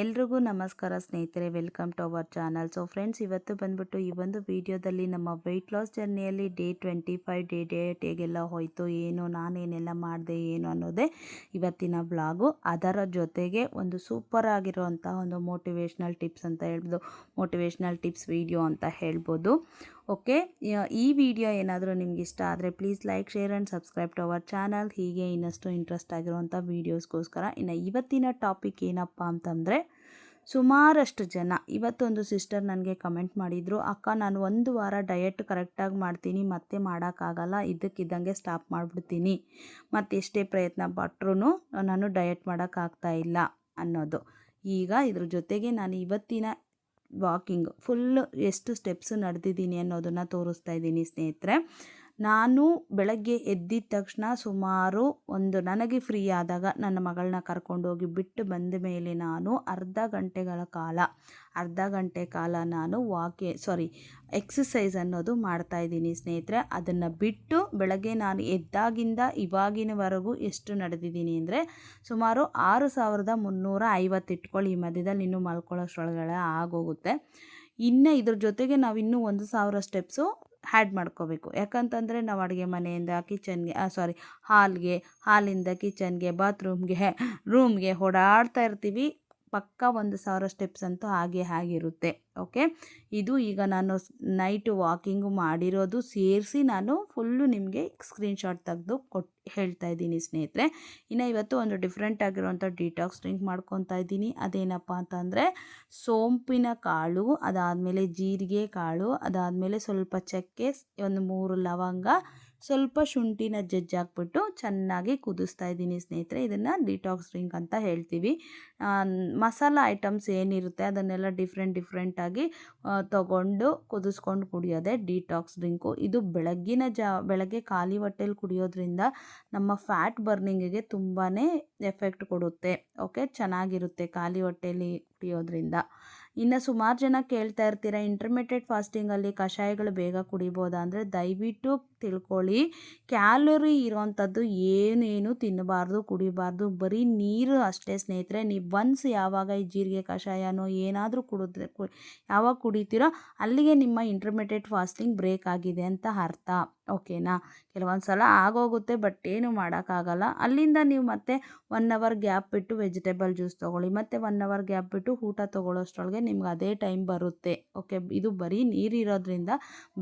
ಎಲ್ರಿಗೂ ನಮಸ್ಕಾರ ಸ್ನೇಹಿತರೆ, welcome to our channel. So friends ಇವತ್ತು ಬಂದ್ಬಿಟ್ಟು ಈ ಒಂದು ವಿಡಿಯೋದಲ್ಲಿ ನಮ್ಮ weight loss ಜರ್ನಿಯಲ್ಲಿ day twenty five day date ಹೇಗೆಲ್ಲ ಹೋಯಿತು, ಏನು, ನಾನೇನೆಲ್ಲ ಮಾಡಿದೆ, ಏನು ಅನ್ನೋದೇ ಇವತ್ತಿನ ಬ್ಲಾಗು ಅದರ ಜೊತೆಗೆ ಒಂದು ಸೂಪರ್ ಆಗಿರುವಂಥ ಒಂದು ಮೋಟಿವೇಶ್ನಲ್ ಟಿಪ್ಸ್ ಅಂತ ಹೇಳ್ಬೋದು ಮೋಟಿವೇಶ್ನಲ್ ಟಿಪ್ಸ್ ವಿಡಿಯೋ ಅಂತ ಹೇಳ್ಬೋದು. ಓಕೆ? ಈ ವಿಡಿಯೋ ಏನಾದರೂ ನಿಮ್ಗೆ ಇಷ್ಟ ಆದರೆ please like share and subscribe to our channel ಹೀಗೆ ಇನ್ನಷ್ಟು ಇಂಟ್ರೆಸ್ಟ್ ಆಗಿರುವಂಥ ವೀಡಿಯೋಸ್ಗೋಸ್ಕರ ಇನ್ನು ಇವತ್ತಿನ ಟಾಪಿಕ್ ಏನಪ್ಪ ಅಂತಂದರೆ, ಸುಮಾರಷ್ಟು ಜನ, ಇವತ್ತೊಂದು ಸಿಸ್ಟರ್ ನನಗೆ ಕಮೆಂಟ್ ಮಾಡಿದರು, ಅಕ್ಕ, ನಾನು ಒಂದು ವಾರ ಡಯಟ್ ಕರೆಕ್ಟಾಗಿ ಮಾಡ್ತೀನಿ, ಮತ್ತೆ ಮಾಡೋಕ್ಕಾಗಲ್ಲ, ಇದ್ದಕ್ಕಿದ್ದಂಗೆ ಸ್ಟಾಪ್ ಮಾಡಿಬಿಡ್ತೀನಿ. ಮತ್ತು ಎಷ್ಟೇ ಪ್ರಯತ್ನ ಪಟ್ರೂ ನಾನು ಡಯಟ್ ಮಾಡೋಕ್ಕಾಗ್ತಾ ಇಲ್ಲ ಅನ್ನೋದು. ಈಗ ಇದ್ರ ಜೊತೆಗೆ ನಾನು ಇವತ್ತಿನ ವಾಕಿಂಗ್ ಫುಲ್ಲು ಎಷ್ಟು ಸ್ಟೆಪ್ಸ್ ನಡೆದಿದ್ದೀನಿ ಅನ್ನೋದನ್ನು ತೋರಿಸ್ತಾ ಇದ್ದೀನಿ ಸ್ನೇಹಿತರೆ. ನಾನು ಬೆಳಗ್ಗೆ ಎದ್ದಿದ ತಕ್ಷಣ ಸುಮಾರು ಒಂದು ನನಗೆ ಫ್ರೀ ಆದಾಗ ನನ್ನ ಮಗಳನ್ನ ಕರ್ಕೊಂಡೋಗಿ ಬಿಟ್ಟು ಬಂದ ಮೇಲೆ ನಾನು ಅರ್ಧ ಗಂಟೆಗಳ ಕಾಲ, ಅರ್ಧ ಗಂಟೆ ಕಾಲ ನಾನು ವಾಕಿ ಸಾರಿ ಎಕ್ಸಸೈಸ್ ಅನ್ನೋದು ಮಾಡ್ತಾ ಇದ್ದೀನಿ ಸ್ನೇಹಿತರೆ. ಅದನ್ನು ಬಿಟ್ಟು ಬೆಳಗ್ಗೆ ನಾನು ಎದ್ದಾಗಿಂದ ಇವಾಗಿನವರೆಗೂ ಎಷ್ಟು ನಡೆದಿದ್ದೀನಿ ಅಂದರೆ ಸುಮಾರು ಆರು ಸಾವಿರದ ಮುನ್ನೂರ ಐವತ್ತು ಇಟ್ಕೊಳ್ಳಿ. ಈ ಮಧ್ಯದಲ್ಲಿ ಇನ್ನೂ ಮಲ್ಕೊಳ್ಳೋಷ್ಟ್ರೊಳಗಡೆ ಆಗೋಗುತ್ತೆ. ಇನ್ನು ಇದ್ರ ಜೊತೆಗೆ ನಾವು ಇನ್ನೂ ಒಂದು ಸಾವಿರ ಸ್ಟೆಪ್ಸು ಹ್ಯಾಡ್ ಮಾಡ್ಕೋಬೇಕು. ಯಾಕಂತಂದರೆ ನಾವು ಅಡುಗೆ ಮನೆಯಿಂದ ಕಿಚನ್ಗೆ ಸಾರಿ ಹಾಲ್ಗೆ, ಹಾಲಿಂದ ಕಿಚನ್ಗೆ, ಬಾತ್ರೂಮ್ಗೆ, ರೂಮ್ಗೆ ಓಡಾಡ್ತಾ ಇರ್ತೀವಿ. ಪಕ್ಕ ಒಂದು ಸಾವಿರ ಸ್ಟೆಪ್ಸ್ ಅಂತೂ ಹಾಗೆ ಆಗಿರುತ್ತೆ, ಓಕೆ? ಇದು ಈಗ ನಾನು ನೈಟ್ ವಾಕಿಂಗು ಮಾಡಿರೋದು ಸೇರಿಸಿ ನಾನು ಫುಲ್ಲು ನಿಮಗೆ ಸ್ಕ್ರೀನ್ಶಾಟ್ ತೆಗೆದು ಕೊಟ್ಟು ಹೇಳ್ತಾ ಇದ್ದೀನಿ ಸ್ನೇಹಿತರೆ. ಇನ್ನು ಇವತ್ತು ಒಂದು ಡಿಫ್ರೆಂಟ್ ಆಗಿರುವಂಥ ಡಿಟಾಕ್ಸ್ ಡ್ರಿಂಕ್ ಮಾಡ್ಕೊತಾ ಇದ್ದೀನಿ. ಅದೇನಪ್ಪ ಅಂತಂದರೆ ಸೋಂಪಿನ ಕಾಳು, ಅದಾದಮೇಲೆ ಜೀರಿಗೆ ಕಾಳು, ಅದಾದಮೇಲೆ ಸ್ವಲ್ಪ ಚಕ್ಕೆ, ಒಂದು ಮೂರು ಲವಂಗ ಸ್ವಲ್ಪ ಶುಂಠಿನ ಜಜ್ಜಾಕ್ಬಿಟ್ಟು ಚೆನ್ನಾಗಿ ಕುದಿಸ್ತಾ ಇದ್ದೀನಿ ಸ್ನೇಹಿತರೆ. ಇದನ್ನು ಡಿಟಾಕ್ಸ್ ಡ್ರಿಂಕ್ ಅಂತ ಹೇಳ್ತೀವಿ. ಮಸಾಲ ಐಟಮ್ಸ್ ಏನಿರುತ್ತೆ ಅದನ್ನೆಲ್ಲ ಡಿಫ್ರೆಂಟ್ ಡಿಫ್ರೆಂಟಾಗಿ ತಗೊಂಡು ಕುದಿಸ್ಕೊಂಡು ಕುಡಿಯೋದೆ ಡಿಟಾಕ್ಸ್ ಡ್ರಿಂಕು ಇದು ಬೆಳಗ್ಗಿನ ಜಾ, ಬೆಳಗ್ಗೆ ಖಾಲಿ ಹೊಟ್ಟೆಲಿ ಕುಡಿಯೋದ್ರಿಂದ ನಮ್ಮ ಫ್ಯಾಟ್ ಬರ್ನಿಂಗಿಗೆ ತುಂಬಾ ಎಫೆಕ್ಟ್ ಕೊಡುತ್ತೆ. ಓಕೆ ಚೆನ್ನಾಗಿರುತ್ತೆ ಖಾಲಿ ಹೊಟ್ಟೆಲಿ ಕುಡಿಯೋದ್ರಿಂದ. ಇನ್ನು ಸುಮಾರು ಜನ ಕೇಳ್ತಾ ಇರ್ತೀರ ಇಂಟರ್ಮಿಟೆಡ್ ಫಾಸ್ಟಿಂಗಲ್ಲಿ ಕಷಾಯಗಳು ಬೇಗ ಕುಡಿಬೋದಾ? ಅಂದರೆ ದಯವಿಟ್ಟು ತಿಳ್ಕೊಳ್ಳಿ, ಕ್ಯಾಲೋರಿ ಇರೋವಂಥದ್ದು ಏನೇನು ತಿನ್ನಬಾರ್ದು, ಕುಡಿಬಾರ್ದು, ಬರೀ ನೀರು ಅಷ್ಟೇ ಸ್ನೇಹಿತರೆ, ನೀವು ಒನ್ಸ್ ಯಾವಾಗ ಈ ಜೀರಿಗೆ ಕಷಾಯನೋ ಏನಾದರೂ ಕುಡಿದ್ರೆ ಯಾವಾಗ ಕುಡಿತೀರೋ ಅಲ್ಲಿಗೆ ನಿಮ್ಮ ಇಂಟರ್ಮಿಟೆಡ್ ಫಾಸ್ಟಿಂಗ್ ಬ್ರೇಕ್ ಆಗಿದೆ ಅಂತ ಅರ್ಥ. ಓಕೆನಾ? ಕೆಲವೊಂದು ಸಲ ಆಗೋಗುತ್ತೆ, ಬಟ್ ಏನು ಮಾಡೋಕ್ಕಾಗಲ್ಲ. ಅಲ್ಲಿಂದ ನೀವು ಮತ್ತೆ ಒನ್ ಅವರ್ ಗ್ಯಾಪ್ ಬಿಟ್ಟು ವೆಜಿಟೇಬಲ್ ಜ್ಯೂಸ್ ತೊಗೊಳ್ಳಿ. ಮತ್ತು ಒನ್ ಅವರ್ ಗ್ಯಾಪ್ ಬಿಟ್ಟು ಊಟ ತೊಗೊಳ್ಳೋಷ್ಟ್ರೊಳಗೆ ನಿಮ್ಗೆ ಅದೇ ಟೈಮ್ ಬರುತ್ತೆ. ಓಕೆ, ಇದು ಬರೀ ನೀರಿರೋದ್ರಿಂದ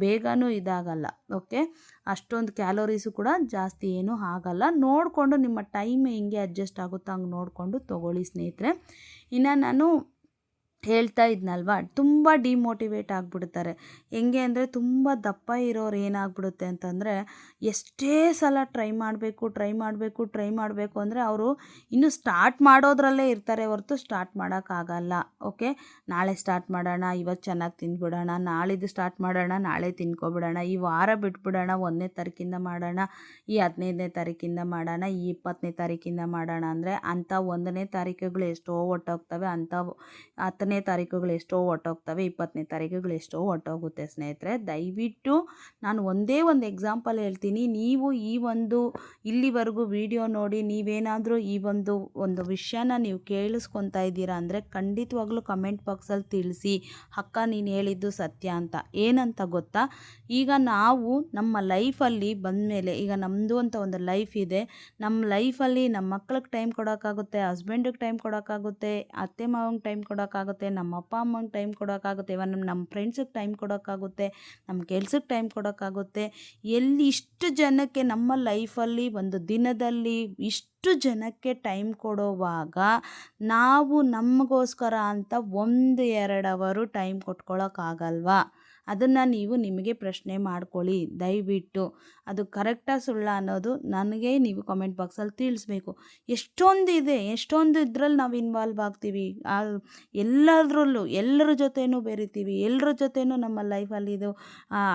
ಬೇಗನೂ ಇದಾಗಲ್ಲ. ಓಕೆ, ಅಷ್ಟೊಂದು ಕ್ಯಾಲೋರೀಸು ಕೂಡ ಜಾಸ್ತಿ ಏನೂ ಆಗಲ್ಲ. ನೋಡಿಕೊಂಡು ನಿಮ್ಮ ಟೈಮ್ ಹೆಂಗೆ ಅಡ್ಜಸ್ಟ್ ಆಗುತ್ತೋ ಹಂಗೆ ನೋಡಿಕೊಂಡು ತೊಗೊಳ್ಳಿ ಸ್ನೇಹಿತರೆ. ಇನ್ನು ನಾನು ಹೇಳ್ತಾ ಇದ್ನಲ್ವಾ? ತುಂಬ ಡಿಮೋಟಿವೇಟ್ ಆಗಿಬಿಡ್ತಾರೆ. ಹೆಂಗೆ ಅಂದರೆ ತುಂಬ ದಪ್ಪ ಇರೋರು ಏನಾಗ್ಬಿಡುತ್ತೆ ಅಂತಂದರೆ, ಎಷ್ಟೇ ಸಲ ಟ್ರೈ ಮಾಡಬೇಕು ಟ್ರೈ ಮಾಡಬೇಕು ಟ್ರೈ ಮಾಡಬೇಕು ಅಂದರೆ ಅವರು ಇನ್ನೂ ಸ್ಟಾರ್ಟ್ ಮಾಡೋದ್ರಲ್ಲೇ ಇರ್ತಾರೆ ಹೊರತು ಸ್ಟಾರ್ಟ್ ಮಾಡೋಕ್ಕಾಗಲ್ಲ ಓಕೆ? ನಾಳೆ ಸ್ಟಾರ್ಟ್ ಮಾಡೋಣ ಇವತ್ತು ಚೆನ್ನಾಗಿ ತಿಂದ್ಬಿಡೋಣ, ನಾಳಿದ್ದು ಸ್ಟಾರ್ಟ್ ಮಾಡೋಣ, ನಾಳೆ ತಿನ್ಕೊಬಿಡೋಣ, ಈ ವಾರ ಬಿಟ್ಬಿಡೋಣ, ಒಂದನೇ ತಾರೀಕಿಂದ ಮಾಡೋಣ, ಈ ಹದಿನೈದನೇ ತಾರೀಕಿಂದ ಮಾಡೋಣ, ಈ ಇಪ್ಪತ್ತನೇ ತಾರೀಕಿಂದ ಮಾಡೋಣ ಅಂದರೆ ಅಂಥ ಒಂದನೇ ತಾರೀಕುಗಳು ಎಷ್ಟೋ ಹೊಟ್ಟೋಗ್ತವೆ ಅಂಥ ಹತ್ತನೇ ಹತ್ತನೇ ತಾರೀಕುಗಳು ಎಷ್ಟೋ ಹೊಟ್ಟೋಗ್ತವೆ ಇಪ್ಪತ್ತನೇ ತಾರೀಕುಗಳು ಎಷ್ಟೋ ಹೊಟ್ಟೋಗುತ್ತೆ ಸ್ನೇಹಿತರೆ. ದಯವಿಟ್ಟು ನಾನು ಒಂದೇ ಒಂದು ಎಕ್ಸಾಂಪಲ್ ಹೇಳ್ತೀನಿ. ನೀವು ಈ ಒಂದು ಇಲ್ಲಿವರೆಗೂ ವಿಡಿಯೋ ನೋಡಿ, ನೀವೇನಾದರೂ ಈ ಒಂದು ಒಂದು ವಿಷಯನ ನೀವು ಕೇಳಿಸ್ಕೊತಾ ಇದ್ದೀರಾ ಅಂದರೆ ಖಂಡಿತವಾಗ್ಲೂ ಕಮೆಂಟ್ ಬಾಕ್ಸಲ್ಲಿ ತಿಳಿಸಿ, ಅಕ್ಕ, ನೀನು ಹೇಳಿದ್ದು ಸತ್ಯ ಅಂತ. ಏನಂತ ಗೊತ್ತಾ? ಈಗ ನಾವು ನಮ್ಮ ಲೈಫಲ್ಲಿ ಬಂದಮೇಲೆ, ಈಗ ನಮ್ಮದು ಅಂತ ಒಂದು ಲೈಫ್ ಇದೆ. ನಮ್ಮ ಲೈಫಲ್ಲಿ ನಮ್ಮ ಮಕ್ಳಿಗೆ ಟೈಮ್ ಕೊಡೋಕ್ಕಾಗುತ್ತೆ ಹಸ್ಬೆಂಡಿಗೆ ಟೈಮ್ ಕೊಡೋಕ್ಕಾಗುತ್ತೆ, ಅತ್ತೆ ಮಾವಂಗೆ ಟೈಮ್ ಕೊಡೋಕ್ಕಾಗುತ್ತೆ. ನಮ್ಮ ಅಪ್ಪ ಅಮ್ಮಂಗೆ ಟೈಮ್ ಕೊಡೋಕ್ಕಾಗುತ್ತೆ ಇವನ್ ನಮ್ಮ ಫ್ರೆಂಡ್ಸಿಗೆ ಟೈಮ್ ಕೊಡೋಕ್ಕಾಗುತ್ತೆ ನಮ್ಮ ಕೆಲ್ಸಕ್ಕೆ ಟೈಮ್ ಕೊಡೋಕ್ಕಾಗುತ್ತೆ. ಎಲ್ಲಿ ಇಷ್ಟು ಜನಕ್ಕೆ ನಮ್ಮ ಲೈಫಲ್ಲಿ ಒಂದು ದಿನದಲ್ಲಿ ಇಷ್ಟು ಜನಕ್ಕೆ ಟೈಮ್ ಕೊಡೋವಾಗ ನಾವು ನಮಗೋಸ್ಕರ ಅಂತ ಒಂದು ಎರಡು ಅವರು ಟೈಮ್ ಕೊಟ್ಕೊಳ್ಳೋಕ್ಕಾಗಲ್ವಾ ಅದನ್ನು ನೀವು ನಿಮಗೆ ಪ್ರಶ್ನೆ ಮಾಡ್ಕೊಳ್ಳಿ. ದಯವಿಟ್ಟು. ಅದು ಕರೆಕ್ಟಾ ಸುಳ್ಳ ಅನ್ನೋದು ನನಗೆ ನೀವು ಕಾಮೆಂಟ್ ಬಾಕ್ಸಲ್ಲಿ ತಿಳಿಸ್ಬೇಕು. ಎಷ್ಟೊಂದು ಇದೆ ಎಷ್ಟೊಂದು ಇದ್ರಲ್ಲಿ ನಾವು ಇನ್ವಾಲ್ವ್ ಆಗ್ತೀವಿ. ಎಲ್ಲದರಲ್ಲೂ, ಎಲ್ಲರ ಜೊತೆನೂ ಬೆರಿತೀವಿ. ಎಲ್ಲರ ಜೊತೆನೂ ನಮ್ಮ ಲೈಫಲ್ಲಿ ಇದು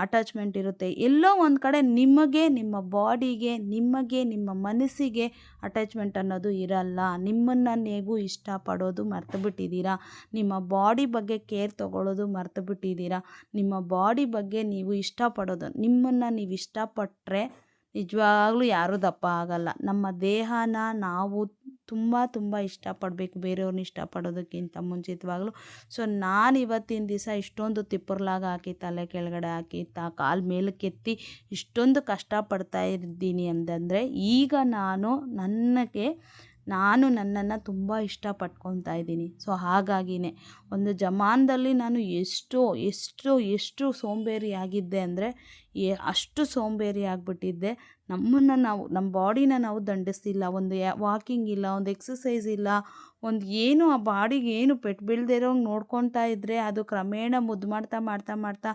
ಅಟ್ಯಾಚ್ಮೆಂಟ್ ಇರುತ್ತೆ. ಎಲ್ಲೋ ಒಂದು ಕಡೆ ನಿಮಗೆ, ನಿಮ್ಮ ಬಾಡಿಗೆ ನಿಮಗೆ, ನಿಮ್ಮ ಮನಸ್ಸಿಗೆ ಅಟ್ಯಾಚ್ಮೆಂಟ್ ಅನ್ನೋದು ಇರಲ್ಲ. ನಿಮ್ಮನ್ನು ನೀವು ಇಷ್ಟಪಡೋದು ಮರ್ತು ಬಿಟ್ಟಿದ್ದೀರಾ ನಿಮ್ಮ ಬಾಡಿ ಬಗ್ಗೆ ಕೇರ್ ತೊಗೊಳ್ಳೋದು ಮರ್ತು ಬಿಟ್ಟಿದ್ದೀರಾ ಬಾಡಿ ಬಗ್ಗೆ ನೀವು ಇಷ್ಟಪಡೋದು, ನಿಮ್ಮನ್ನು ನೀವು ಇಷ್ಟಪಟ್ಟರೆ ನಿಜವಾಗ್ಲೂ ಯಾರೂ ದಪ್ಪ ಆಗಲ್ಲ. ನಮ್ಮ ದೇಹನ ನಾವು ತುಂಬ ತುಂಬ ಇಷ್ಟಪಡಬೇಕು ಬೇರೆಯವ್ರನ್ನ ಇಷ್ಟಪಡೋದಕ್ಕಿಂತ ಮುಂಚಿತವಾಗ್ಲೂ. ಸೊ ನಾನು ಇವತ್ತಿನ ದಿವಸ ಇಷ್ಟೊಂದು ತಿಪ್ಪರ್ಲಾಗ ಹಾಕಿ, ತಲೆ ಕೆಳಗಡೆ ಹಾಕಿ, ತ ಕಾಲು ಮೇಲಕ್ಕೆತ್ತಿ ಇಷ್ಟೊಂದು ಕಷ್ಟಪಡ್ತಾ ಇದ್ದೀನಿ ಅಂತಂದರೆ ಈಗ ನಾನು ನನಗೆ ನಾನು ನನ್ನನ್ನು ತುಂಬ ಇಷ್ಟಪಟ್ಕೊತಾ ಇದ್ದೀನಿ. ಸೊ, ಹಾಗಾಗಿನೇ ಒಂದು ಜಮಾನದಲ್ಲಿ ನಾನು ಎಷ್ಟು ಎಷ್ಟು ಎಷ್ಟು ಸೋಂಬೇರಿಯಾಗಿದ್ದೆ ಅಂದರೆ ಏ, ಅಷ್ಟು ಸೋಂಬೇರಿ ಆಗಿಬಿಟ್ಟಿದ್ದೆ. ನಮ್ಮನ್ನು ನಾವು ನಮ್ಮ ಬಾಡಿನ ನಾವು ದಂಡಿಸ್ತಿಲ್ಲ. ಒಂದು ವಾಕಿಂಗ್ ಇಲ್ಲ, ಒಂದು ಎಕ್ಸಸೈಸ್ ಇಲ್ಲ, ಒಂದು ಏನು ಆ ಬಾಡಿಗೆ ಏನು ಪೆಟ್ಟು ಬೀಳದೇ ಇರೋಂಗೆ ನೋಡ್ಕೊತಾ ಇದ್ದರೆ ಅದು ಕ್ರಮೇಣ ಮುದ್ದು ಮಾಡ್ತಾ ಮಾಡ್ತಾ ಮಾಡ್ತಾ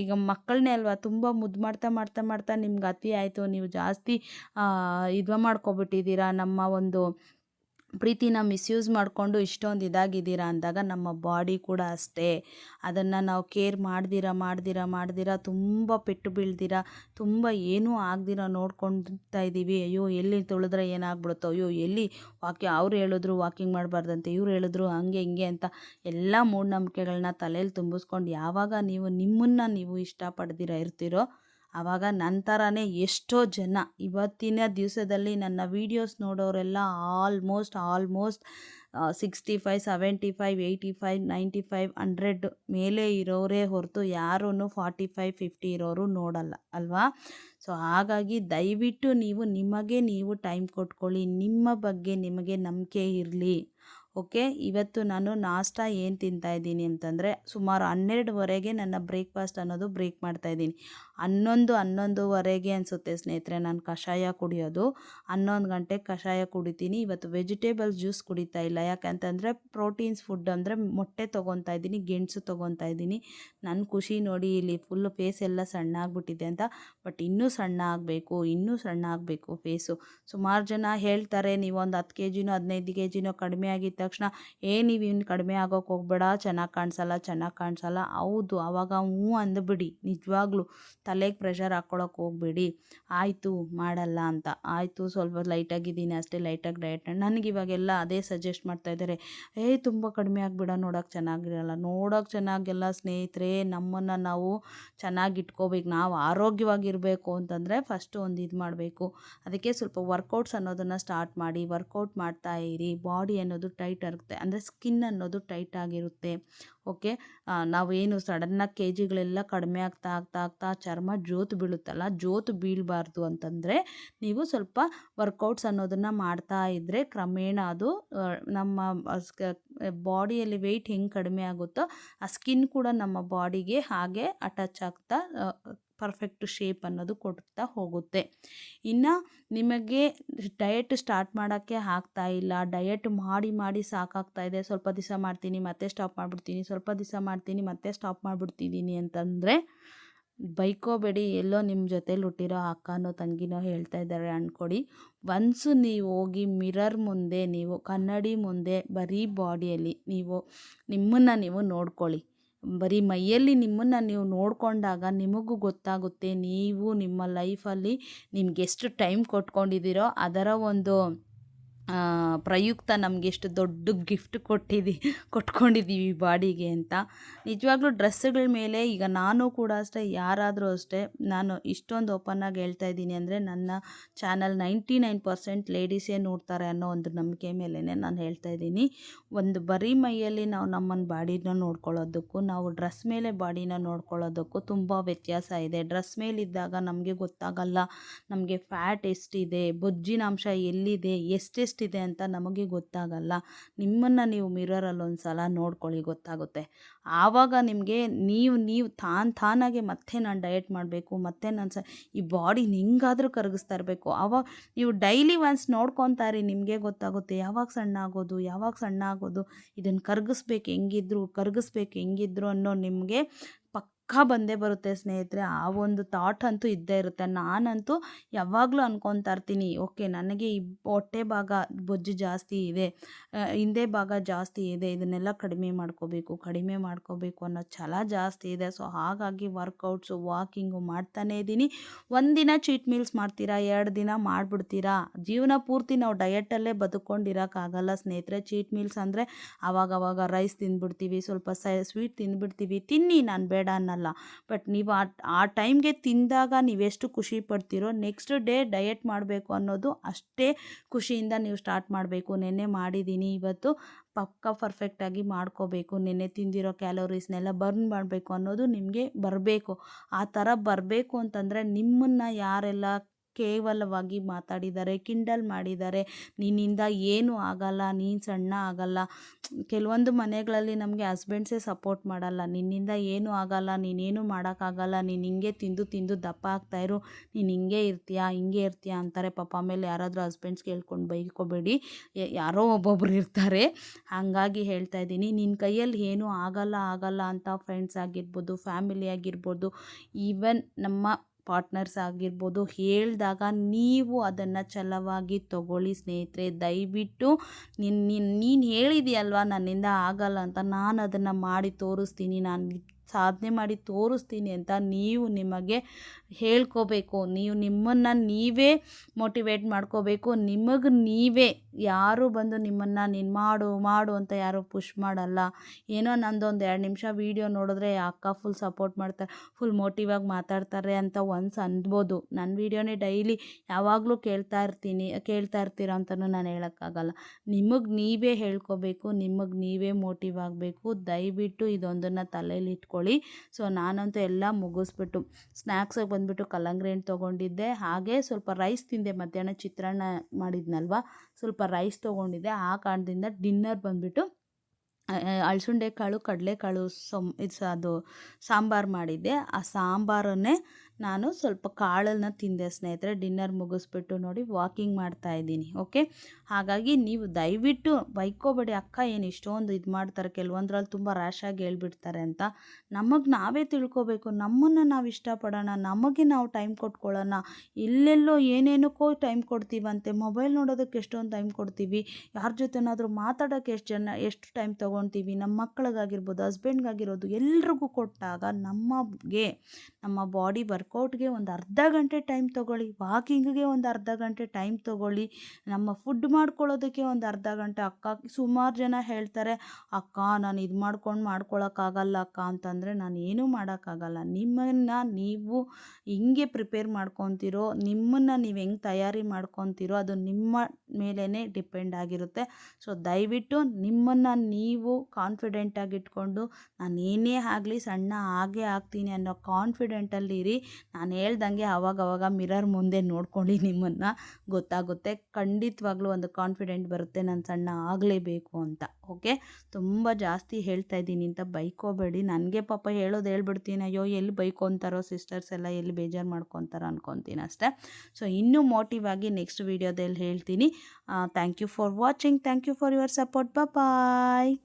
ಈಗ ಮಕ್ಕಳನ್ನೇ ಅಲ್ವಾ, ತುಂಬ ಮುದ್ದು ಮಾಡ್ತಾ ಮಾಡ್ತಾ ಮಾಡ್ತಾ ನಿಮ್ಗೆ ಅತಿ ಆಯಿತು. ನೀವು ಜಾಸ್ತಿ ಇದು ಮಾಡ್ಕೊಬಿಟ್ಟಿದ್ದೀರಾ. ನಮ್ಮ ಒಂದು ಪ್ರೀತಿನ ಮಿಸ್ಯೂಸ್ ಮಾಡಿಕೊಂಡು ಇಷ್ಟೊಂದು ಇದಾಗಿದ್ದೀರಾ ಅಂದಾಗ ನಮ್ಮ ಬಾಡಿ ಕೂಡ ಅಷ್ಟೇ. ಅದನ್ನು ನಾವು ಕೇರ್ ಮಾಡ್ದಿರ ಮಾಡ್ದಿರ ಮಾಡ್ದಿರ, ತುಂಬ ಪೆಟ್ಟು ಬೀಳ್ದಿರ, ತುಂಬ ಏನೂ ಆಗ್ದಿರ ನೋಡ್ಕೊಳ್ತಾ ಇದ್ದೀವಿ. ಅಯ್ಯೋ, ಎಲ್ಲಿ ತುಳಿದ್ರೆ ಏನಾಗ್ಬಿಡುತ್ತೋ? ಅಯ್ಯೋ, ಎಲ್ಲಿ ವಾಕಿ, ಅವ್ರು ಹೇಳಿದ್ರು ವಾಕಿಂಗ್ ಮಾಡಬಾರ್ದಂತೆ, ಇವ್ರು ಹೇಳಿದ್ರು ಹಂಗೆ, ಹಿಂಗೆ ಅಂತ ಎಲ್ಲ ಮೂಢನಂಬಿಕೆಗಳನ್ನ ತಲೆಯಲ್ಲಿ ತುಂಬಿಸ್ಕೊಂಡು ಯಾವಾಗ ನೀವು ನಿಮ್ಮನ್ನು ನೀವು ಇಷ್ಟಪಡ್ದಿರ ಇರ್ತೀರೋ ಆವಾಗ ನನ್ನ ಥರನೇ ಎಷ್ಟೋ ಜನ ಇವತ್ತಿನ ದಿವಸದಲ್ಲಿ ನನ್ನ videos ನೋಡೋರೆಲ್ಲ almost almost sixty five seventy five eighty five ninety five hundred ಮೇಲೆ ಇರೋರೇ ಹೊರತು ಯಾರೂ ಫಾರ್ಟಿ ಫೈವ್ ಫಿಫ್ಟಿ ಇರೋರು ನೋಡಲ್ಲ, ಅಲ್ವಾ? ಸೊ ಹಾಗಾಗಿ ದಯವಿಟ್ಟು ನೀವು ನಿಮಗೆ ನೀವು ಟೈಮ್ ಕೊಟ್ಕೊಳ್ಳಿ, ನಿಮ್ಮ ಬಗ್ಗೆ ನಿಮಗೆ ನಂಬಿಕೆ ಇರಲಿ. ಓಕೆ, ಇವತ್ತು ನಾನು ನಾಷ್ಟ ಏನು ತಿಂತಾಯಿದ್ದೀನಿ ಅಂತಂದರೆ ಸುಮಾರು ಹನ್ನೆರಡುವರೆಗೆ ನನ್ನ ಬ್ರೇಕ್ಫಾಸ್ಟ್ ಅನ್ನೋದು ಬ್ರೇಕ್ ಮಾಡ್ತಾ ಇದ್ದೀನಿ. ಹನ್ನೊಂದು, ಹನ್ನೊಂದುವರೆಗೆ ಅನಿಸುತ್ತೆ ಸ್ನೇಹಿತರೆ ನಾನು ಕಷಾಯ ಕುಡಿಯೋದು. ಹನ್ನೊಂದು ಗಂಟೆಗೆ ಕಷಾಯ ಕುಡಿತೀನಿ. ಇವತ್ತು ವೆಜಿಟೇಬಲ್ ಜ್ಯೂಸ್ ಕುಡಿತಾ ಇಲ್ಲ. ಯಾಕಂತಂದರೆ ಪ್ರೋಟೀನ್ಸ್ ಫುಡ್ ಅಂದರೆ ಮೊಟ್ಟೆ ತೊಗೊತಾ ಇದ್ದೀನಿ, ಗೆಣಸು ತೊಗೊತಾ ಇದ್ದೀನಿ. ನನ್ನ ಖುಷಿ ನೋಡಿ ಇಲ್ಲಿ ಫುಲ್ಲು ಫೇಸ್ ಎಲ್ಲ ಸಣ್ಣ ಆಗಿಬಿಟ್ಟಿದೆ ಅಂತ. ಬಟ್ ಇನ್ನೂ ಸಣ್ಣ ಆಗಬೇಕು, ಇನ್ನೂ ಸಣ್ಣ ಆಗಬೇಕು ಫೇಸು ಸುಮಾರು ಜನ ಹೇಳ್ತಾರೆ ನೀವು ಒಂದು ಹತ್ತು ಕೆ ಜಿನೋ ಹದಿನೈದು ಕೆ ಜಿನೋ ಕಡಿಮೆ ಆಗಿದ್ದ ತಕ್ಷಣ, ಏ, ನೀವು ಇವ್ನು ಕಡಿಮೆ ಆಗೋಕೆ ಹೋಗ್ಬೇಡ, ಚೆನ್ನಾಗಿ ಕಾಣಿಸಲ್ಲ ಚೆನ್ನಾಗಿ ಕಾಣಿಸಲ್ಲ. ಹೌದು ಆವಾಗ ಹ್ಞೂ ಅಂದ್ಬಿಡಿ, ನಿಜವಾಗ್ಲೂ. ತಲೆಗೆ ಪ್ರೆಷರ್ ಹಾಕ್ಕೊಳಕ್ಕೆ ಹೋಗ್ಬೇಡಿ. ಆಯಿತು, ಮಾಡಲ್ಲ ಅಂತ. ಆಯಿತು, ಸ್ವಲ್ಪ ಲೈಟಾಗಿದ್ದೀನಿ ಅಷ್ಟೇ ಲೈಟಾಗಿ ಡಯಟ್ ನನಗೆ ಇವಾಗೆಲ್ಲ ಅದೇ ಸಜೆಸ್ಟ್ ಮಾಡ್ತಾ ಇದ್ದಾರೆ ಏ, ತುಂಬ ಕಡಿಮೆ ಆಗಿಬಿಡ, ನೋಡೋಕೆ ಚೆನ್ನಾಗಿರಲ್ಲ. ನೋಡೋಕೆ ಚೆನ್ನಾಗೆಲ್ಲ ಸ್ನೇಹಿತರೆ, ನಮ್ಮನ್ನು ನಾವು ಚೆನ್ನಾಗಿ ಇಟ್ಕೋಬೇಕು. ನಾವು ಆರೋಗ್ಯವಾಗಿರಬೇಕು ಅಂತಂದರೆ ಫಸ್ಟು ಒಂದು ಇದು ಮಾಡಬೇಕು. ಅದಕ್ಕೆ ಸ್ವಲ್ಪ ವರ್ಕೌಟ್ಸ್ ಅನ್ನೋದನ್ನು ಸ್ಟಾರ್ಟ್ ಮಾಡಿ ವರ್ಕೌಟ್ ಮಾಡ್ತಾ ಇರಿ. ಬಾಡಿ ಅನ್ನೋದು ಟೈಟ್ ಆಗುತ್ತೆ. ಅಂದರೆ ಸ್ಕಿನ್ ಅನ್ನೋದು ಟೈಟ್ ಆಗಿರುತ್ತೆ. ಓಕೆ? ನಾವೇನು ಸಡನ್ನಾಗಿ ಕೆ ಜಿಗಳೆಲ್ಲ ಕಡಿಮೆ ಆಗ್ತಾ ಆಗ್ತಾ ಆಗ್ತಾ ಚರ್ಮ ಜೋತು ಬೀಳುತ್ತಲ್ಲ, ಜೋತು ಬೀಳಬಾರ್ದು ಅಂತಂದರೆ ನೀವು ಸ್ವಲ್ಪ ವರ್ಕೌಟ್ಸ್ ಅನ್ನೋದನ್ನು ಮಾಡ್ತಾ ಇದ್ದರೆ ಕ್ರಮೇಣ ಅದು ನಮ್ಮ ಬಾಡಿಯಲ್ಲಿ ವೆಯ್ಟ್ ಹೆಂಗೆ ಕಡಿಮೆ ಆಗುತ್ತೋ ಆ ಸ್ಕಿನ್ ಕೂಡ ನಮ್ಮ ಬಾಡಿಗೆ ಹಾಗೆ ಅಟ್ಯಾಚ್ ಆಗ್ತಾ ಪರ್ಫೆಕ್ಟ್ ಶೇಪ್ ಅನ್ನೋದು ಕೊಡ್ತಾ ಹೋಗುತ್ತೆ. ಇನ್ನು ನಿಮಗೆ ಡಯಟ್ ಸ್ಟಾರ್ಟ್ ಮಾಡೋಕ್ಕೆ ಆಗ್ತಾ ಇಲ್ಲ. ಡಯಟ್ ಮಾಡಿ ಮಾಡಿ ಸಾಕಾಗ್ತಾ ಇದೆ. ಸ್ವಲ್ಪ ದಿವಸ ಮಾಡ್ತೀನಿ, ಮತ್ತೆ ಸ್ಟಾಪ್ ಮಾಡಿಬಿಡ್ತೀನಿ, ಸ್ವಲ್ಪ ದಿವಸ ಮಾಡ್ತೀನಿ, ಮತ್ತೆ ಸ್ಟಾಪ್ ಮಾಡಿಬಿಡ್ತಿದ್ದೀನಿ ಅಂತಂದರೆ ಬೈಕೋಬೇಡಿ. ಎಲ್ಲೋ ನಿಮ್ಮ ಜೊತೇಲಿ ಹುಟ್ಟಿರೋ ಅಕ್ಕನೋ ತಂಗಿನೋ ಹೇಳ್ತಾ ಇದ್ದಾರೆ ಅಂದ್ಕೊಡಿ ಒನ್ಸು ನೀವು ಹೋಗಿ ಮಿರರ್ ಮುಂದೆ, ನೀವು ಕನ್ನಡಿ ಮುಂದೆ ಬರೀ ಬಾಡಿಯಲ್ಲಿ ನೀವು ನಿಮ್ಮನ್ನು ನೀವು ನೋಡ್ಕೊಳ್ಳಿ. ಬರೀ ಮೈಯಲ್ಲಿ ನಿಮ್ಮನ್ನು ನೀವು ನೋಡಿಕೊಂಡಾಗ ನಿಮಗೂ ಗೊತ್ತಾಗುತ್ತೆ, ನೀವು ನಿಮ್ಮ ಲೈಫಲ್ಲಿ ನಿಮ್ಗೆ ಎಷ್ಟು ಟೈಮ್ ಕೊಟ್ಕೊಂಡಿದ್ದೀರೋ ಅದರ ಒಂದು ಪ್ರಯುಕ್ತ ನಮಗೆ ಎಷ್ಟು ದೊಡ್ಡ ಗಿಫ್ಟ್ ಕೊಟ್ಟಿದ್ದಿ ಕೊಟ್ಕೊಂಡಿದ್ದೀವಿ ಬಾಡಿಗೆ ಅಂತ. ನಿಜವಾಗ್ಲೂ ಡ್ರೆಸ್ಸುಗಳ ಮೇಲೆ ಈಗ ನಾನು ಕೂಡ ಅಷ್ಟೇ, ಯಾರಾದರೂ ಅಷ್ಟೇ, ನಾನು ಇಷ್ಟೊಂದು ಓಪನ್ನಾಗಿ ಹೇಳ್ತಾ ಇದ್ದೀನಿ ಅಂದರೆ ನನ್ನ ಚಾನಲ್ ನೈಂಟಿ ನೈನ್ ಪರ್ಸೆಂಟ್ ಲೇಡೀಸೇ ನೋಡ್ತಾರೆ ಅನ್ನೋ ಒಂದು ನಂಬಿಕೆ ಮೇಲೇ ನಾನು ಹೇಳ್ತಾ ಇದ್ದೀನಿ. ಒಂದು ಬರೀ ಮೈಯಲ್ಲಿ ನಾವು ನಮ್ಮನ್ನು ಬಾಡಿನ ನೋಡ್ಕೊಳ್ಳೋದಕ್ಕೂ, ನಾವು ಡ್ರೆಸ್ ಮೇಲೆ ಬಾಡಿನ ನೋಡ್ಕೊಳ್ಳೋದಕ್ಕೂ ತುಂಬ ವ್ಯತ್ಯಾಸ ಇದೆ. ಡ್ರೆಸ್ ಮೇಲಿದ್ದಾಗ ನಮಗೆ ಗೊತ್ತಾಗಲ್ಲ, ನಮಗೆ ಫ್ಯಾಟ್ ಎಷ್ಟಿದೆ, ಬೊಜ್ಜಿನ ಅಂಶ ಎಲ್ಲಿದೆ, ಎಷ್ಟೆಷ್ಟು ಎಷ್ಟಿದೆ ಅಂತ ನಮಗೆ ಗೊತ್ತಾಗಲ್ಲ. ನಿಮ್ಮನ್ನು ನೀವು ಮಿರರಲ್ಲಿ ಒಂದು ಸಲ ನೋಡ್ಕೊಳ್ಳಿ, ಗೊತ್ತಾಗುತ್ತೆ. ಆವಾಗ ನಿಮಗೆ ನೀವು ನೀವು ತಾನು ತಾನಾಗೆ ಮತ್ತೆ ನಾನು ಡಯಟ್ ಮಾಡಬೇಕು, ಮತ್ತೆ ನಾನು ಸ, ಈ ಬಾಡಿ ಹೆಂಗಾದರೂ ಕರಗಿಸ್ತಾ ಇರಬೇಕು. ಆವಾಗ ನೀವು ಡೈಲಿ ಒನ್ಸ್ ನೋಡ್ಕೊತಾರೆ ನಿಮಗೆ ಗೊತ್ತಾಗುತ್ತೆ. ಯಾವಾಗ ಸಣ್ಣ ಆಗೋದು, ಯಾವಾಗ ಸಣ್ಣ ಆಗೋದು ಇದನ್ನು ಕರಗಿಸ್ಬೇಕು ಹೆಂಗಿದ್ರು ಕರಗಿಸ್ಬೇಕು ಹೆಂಗಿದ್ರು ಅನ್ನೋ ನಿಮಗೆ ಪಕ್ಕ ಬಂದೇ ಬರುತ್ತೆ ಸ್ನೇಹಿತರೆ. ಆ ಒಂದು ಥಾಟ್ ಅಂತೂ ಇದ್ದೇ ಇರುತ್ತೆ. ನಾನಂತೂ ಯಾವಾಗಲೂ ಅನ್ಕೊತಾ ಇರ್ತೀನಿ, ಓಕೆ, ನನಗೆ ಈ ಹೊಟ್ಟೆ ಭಾಗ, ಬೊಜ್ಜು ಜಾಸ್ತಿ ಇದೆ ಹಿಂದೆ ಭಾಗ ಜಾಸ್ತಿ ಇದೆ, ಇದನ್ನೆಲ್ಲ ಕಡಿಮೆ ಮಾಡ್ಕೋಬೇಕು ಕಡಿಮೆ ಮಾಡ್ಕೋಬೇಕು ಅನ್ನೋ ಛಲ ಜಾಸ್ತಿ ಇದೆ. ಸೊ, ಹಾಗಾಗಿ ವರ್ಕೌಟ್ಸು ವಾಕಿಂಗು ಮಾಡ್ತಾನೇ ಇದ್ದೀನಿ. ಒಂದಿನ ಚೀಟ್ ಮೀಲ್ಸ್ ಮಾಡ್ತೀರಾ? ಎರಡು ದಿನ ಮಾಡಿಬಿಡ್ತೀರಾ? ಜೀವನ ಪೂರ್ತಿ ನಾವು ಡಯಟಲ್ಲೇ ಬದುಕೊಂಡಿರೋಕ್ಕಾಗಲ್ಲ ಸ್ನೇಹಿತರೆ. ಚೀಟ್ ಮೀಲ್ಸ್ ಅಂದರೆ ಆವಾಗವಾಗ ರೈಸ್ ತಿಂದ್ಬಿಡ್ತೀವಿ ಸ್ವಲ್ಪ ಸೈ ಸ್ವೀಟ್ ತಿಂದ್ಬಿಡ್ತೀವಿ ತಿನ್ನಿ, ನಾನು ಬೇಡ ಅನ್ನಲ್ಲ. ಮಾಡಲ್ಲ ಬಟ್ ನೀವು ಆ ಆ ಟೈಮ್ಗೆ ತಿಂದಾಗ ನೀವೆಷ್ಟು ಖುಷಿ ಪಡ್ತೀರೋ ನೆಕ್ಸ್ಟ್ ಡೇ ಡಯೆಟ್ ಮಾಡಬೇಕು ಅನ್ನೋದು ಅಷ್ಟೇ ಖುಷಿಯಿಂದ ನೀವು ಸ್ಟಾರ್ಟ್ ಮಾಡಬೇಕು. ನೆನ್ನೆ ಮಾಡಿದ್ದೀನಿ ಇವತ್ತು ಪಕ್ಕ ಪರ್ಫೆಕ್ಟಾಗಿ ಮಾಡ್ಕೋಬೇಕು. ನೆನ್ನೆ ತಿಂದಿರೋ ಕ್ಯಾಲೋರೀಸ್ನೆಲ್ಲ ಬರ್ನ್ ಮಾಡಬೇಕು ಅನ್ನೋದು ನಿಮಗೆ ಬರಬೇಕು. ಆ ಥರ ಬರಬೇಕು ಅಂತಂದರೆ ನಿಮ್ಮನ್ನು ಯಾರೆಲ್ಲ ಕೇವಲವಾಗಿ ಮಾತಾಡಿದ್ದಾರೆ, ಕಿಂಡಲ್ ಮಾಡಿದ್ದಾರೆ. ನಿನ್ನಿಂದ ಏನೂ ಆಗಲ್ಲ, ನೀನು ಸಣ್ಣ ಆಗಲ್ಲ. ಕೆಲವೊಂದು ಮನೆಗಳಲ್ಲಿ ನಮಗೆ ಹಸ್ಬೆಂಡ್ಸೇ ಸಪೋರ್ಟ್ ಮಾಡಲ್ಲ. ನಿನ್ನಿಂದ ಏನೂ ಆಗಲ್ಲ, ನೀನೇನು ಮಾಡೋಕ್ಕಾಗಲ್ಲ. ನೀನು ಹಿಂಗೆ ತಿಂದು ತಿಂದು ದಪ್ಪ ಆಗ್ತಾಯಿರು ನೀನು ಹಿಂಗೆ ಇರ್ತೀಯಾ ಹಿಂಗೆ ಇರ್ತೀಯಾ ಅಂತಾರೆ. ಪಾಪ ಆಮೇಲೆ ಯಾರಾದರೂ ಹಸ್ಬೆಂಡ್ಸ್ ಕೇಳ್ಕೊಂಡು ಬೈಕೋಬೇಡಿ. ಯಾರೋ ಒಬ್ಬೊಬ್ರು ಇರ್ತಾರೆ. ಹಾಗಾಗಿ ಹೇಳ್ತಾ ಇದ್ದೀನಿ. ನಿನ್ನ ಕೈಯಲ್ಲಿ ಏನೂ ಆಗಲ್ಲ ಆಗಲ್ಲ ಅಂತ ಫ್ರೆಂಡ್ಸ್ ಆಗಿರ್ಬೋದು ಫ್ಯಾಮಿಲಿ ಆಗಿರ್ಬೋದು ಈವನ್ ನಮ್ಮ ಪಾರ್ಟ್ನರ್ಸ್ ಆಗಿರ್ಬೋದು ಹೇಳಿದಾಗ ನೀವು ಅದನ್ನು ಛಲವಾಗಿ ತಗೊಳ್ಳಿ ಸ್ನೇಹಿತರೆ. ದಯವಿಟ್ಟು ನಿನ್ನ ನೀನು ಹೇಳಿದೆಯಲ್ವ ನನ್ನಿಂದ ಆಗಲ್ಲ ಅಂತ ನಾನು ಅದನ್ನು ಮಾಡಿ ತೋರಿಸ್ತೀನಿ. ನಾನು ಸಾಧನೆ ಮಾಡಿ ತೋರಿಸ್ತೀನಿ ಅಂತ ನೀವು ನಿಮಗೆ ಹೇಳ್ಕೋಬೇಕು. ನೀವು ನಿಮ್ಮನ್ನು ನೀವೇ ಮೋಟಿವೇಟ್ ಮಾಡ್ಕೋಬೇಕು. ನಿಮಗೆ ನೀವೇ ಯಾರು ಬಂದು ನಿಮ್ಮನ್ನು ನೀನು ಮಾಡು ಮಾಡು ಅಂತ ಯಾರು ಪುಷ್ ಮಾಡಲ್ಲ. ಏನೋ ನಂದೊಂದು ಎರಡು ನಿಮಿಷ ವೀಡಿಯೋ ನೋಡಿದ್ರೆ ಅಕ್ಕ ಫುಲ್ ಸಪೋರ್ಟ್ ಮಾಡ್ತಾರೆ ಫುಲ್ ಮೋಟಿವ್ ಆಗಿ ಮಾತಾಡ್ತಾರೆ ಅಂತ ಒನ್ಸ್ ಅನ್ಬೋದು. ನನ್ನ ವೀಡಿಯೋನೇ ಡೈಲಿ ಯಾವಾಗಲೂ ಕೇಳ್ತಾ ಇರ್ತೀನಿ, ಕೇಳ್ತಾ ಇರ್ತೀರ ಅಂತಲೂ ನಾನು ಹೇಳೋಕ್ಕಾಗಲ್ಲ. ನಿಮಗೆ ನೀವೇ ಹೇಳ್ಕೋಬೇಕು, ನಿಮಗೆ ನೀವೇ ಮೋಟಿವ್ ಆಗಬೇಕು. ದಯವಿಟ್ಟು ಇದೊಂದನ್ನು ತಲೆಯಲ್ಲಿ ಇಟ್ಕೊಳ್ಳಿ ಸೊ, ನಾನಂತೂ ಎಲ್ಲ ಮುಗಿಸ್ಬಿಟ್ಟು ಸ್ನ್ಯಾಕ್ಸಾಗಿ ಬಂದುಬಿಟ್ಟು ಕಲ್ಲಂಗಡಿ ಹಣ್ಣು ತೊಗೊಂಡಿದ್ದೆ. ಹಾಗೆ ಸ್ವಲ್ಪ ರೈಸ್ ತಿಂದೆ ಮಧ್ಯಾಹ್ನ ಚಿತ್ರಾನ್ನ ಮಾಡಿದ್ನಲ್ವ? ಸ್ವಲ್ಪ ರೈಸ್ ತೊಗೊಂಡಿದ್ದೆ. ಆ ಕಾರಣದಿಂದ ಡಿನ್ನರ್ ಬಂದುಬಿಟ್ಟು ಅಳಸುಂಡೆ ಕಾಳು, ಕಡಲೆಕಾಳು ಸೊಮ್, ಇದು ಅದು ಸಾಂಬಾರು ಮಾಡಿದ್ದೆ. ಆ ಸಾಂಬಾರನ್ನೇ ನಾನು ಸ್ವಲ್ಪ ಕಾಳನ್ನ ತಿಂದೆ ಸ್ನೇಹಿತರೆ, ಡಿನ್ನರ್ ಮುಗಿಸ್ಬಿಟ್ಟು ನೋಡಿ ವಾಕಿಂಗ್ ಮಾಡ್ತಾ ಇದ್ದೀನಿ, ಓಕೆ? ಹಾಗಾಗಿ ನೀವು ದಯವಿಟ್ಟು ಬೈಕೋಬೇಡಿ, ಅಕ್ಕ ಏನು ಇಷ್ಟೊಂದು ಇದು ಮಾಡ್ತಾರೆ, ಕೆಲವೊಂದ್ರಲ್ಲಿ ತುಂಬ ಆಗಿ ಹೇಳ್ಬಿಡ್ತಾರೆ ಅಂತ ನಮಗೆ ನಾವೇ ತಿಳ್ಕೊಬೇಕು. ನಮ್ಮನ್ನು ನಾವು ಇಷ್ಟಪಡೋಣ, ನಮಗೆ ನಾವು ಟೈಮ್ ಕೊಟ್ಕೊಳ್ಳೋಣ ಇಲ್ಲೆಲ್ಲೋ ಏನೇನಕ್ಕೋ ಟೈಮ್ ಕೊಡ್ತೀವಂತೆ. ಮೊಬೈಲ್ ನೋಡೋದಕ್ಕೆ ಎಷ್ಟೊಂದು ಟೈಮ್ ಕೊಡ್ತೀವಿ. ಯಾರ ಜೊತೆನಾದರೂ ಮಾತಾಡೋಕ್ಕೆ ಎಷ್ಟು ಜನ, ಎಷ್ಟು ಟೈಮ್ ತೊಗೊತೀವಿ ನಮ್ಮ ಮಕ್ಕಳಿಗಾಗಿರ್ಬೋದು ಹಸ್ಬೆಂಡ್ಗಾಗಿರೋದು ಎಲ್ರಿಗೂ ಕೊಟ್ಟಾಗ ನಮಗೆ, ನಮ್ಮ ಬಾಡಿ ವರ್ಕೌಟ್ಗೆ ಒಂದು ಅರ್ಧ ಗಂಟೆ ಟೈಮ್ ತೊಗೊಳ್ಳಿ ವಾಕಿಂಗ್ಗೆ ಒಂದು ಅರ್ಧ ಗಂಟೆ ಟೈಮ್ ತೊಗೊಳ್ಳಿ. ನಮ್ಮ ಫುಡ್ ಮಾಡ್ಕೊಳ್ಳೋದಕ್ಕೆ ಒಂದು ಅರ್ಧ ಗಂಟೆ. ಅಕ್ಕ ಸುಮಾರು ಜನ ಹೇಳ್ತಾರೆ, ಅಕ್ಕ, ನಾನು ಇದು ಮಾಡ್ಕೊಂಡು ಮಾಡ್ಕೊಳ್ಳೋಕ್ಕಾಗಲ್ಲ ಅಕ್ಕ, ಅಂತಂದರೆ ನಾನು ಏನೂ ಮಾಡೋಕ್ಕಾಗಲ್ಲ. ನಿಮ್ಮನ್ನು ನೀವು ಹಿಂಗೆ ಪ್ರಿಪೇರ್ ಮಾಡ್ಕೊತಿರೋ, ನಿಮ್ಮನ್ನು ನೀವು ಹೆಂಗೆ ತಯಾರಿ ಮಾಡ್ಕೊತಿರೋ, ಅದು ನಿಮ್ಮ ಮೇಲೇ ಡಿಪೆಂಡ್ ಆಗಿರುತ್ತೆ. ಸೊ ದಯವಿಟ್ಟು ನಿಮ್ಮನ್ನು ನೀವು ಕಾನ್ಫಿಡೆಂಟಾಗಿ ಇಟ್ಕೊಂಡು, ನಾನು ಏನೇ ಆಗಲಿ ಸಣ್ಣ ಹಾಗೆ ಆಗ್ತೀನಿ ಅನ್ನೋ ಕಾನ್ಫಿಡೆಂಟಲ್ಲಿರಿ ನಾನು ಹೇಳ್ದಂಗೆ ಅವಾಗ ಮಿರರ್ ಮುಂದೆ ನೋಡ್ಕೊಳ್ಳಿ ನಿಮ್ಮನ್ನು. ಗೊತ್ತಾಗುತ್ತೆ. ಖಂಡಿತವಾಗ್ಲೂ ಒಂದು ಕಾನ್ಫಿಡೆಂಟ್ ಬರುತ್ತೆ. ನಾನು ಸಣ್ಣ ಆಗಲೇಬೇಕು ಅಂತ. ಓಕೆ? ತುಂಬ ಜಾಸ್ತಿ ಹೇಳ್ತಾ ಇದ್ದೀನಿ. ಅಂತ ಬೈಕೋಬೇಡಿ. ನನಗೆ ಪಾಪ ಹೇಳೋದು ಹೇಳ್ಬಿಡ್ತೀನಿ. ಅಯ್ಯೋ, ಎಲ್ಲಿ ಬೈಕೊತಾರೋ ಸಿಸ್ಟರ್ಸ್ ಎಲ್ಲ, ಎಲ್ಲಿ ಬೇಜಾರು ಮಾಡ್ಕೊತಾರೋ ಅನ್ಕೊತೀನಿ ಅಷ್ಟೇ. ಸೊ, ಇನ್ನೂ ಮೋಟಿವ್ ಆಗಿ ನೆಕ್ಸ್ಟ್ ವೀಡಿಯೋದಲ್ಲಿ ಹೇಳ್ತೀನಿ. Thank you for watching. Thank you for your support. Bye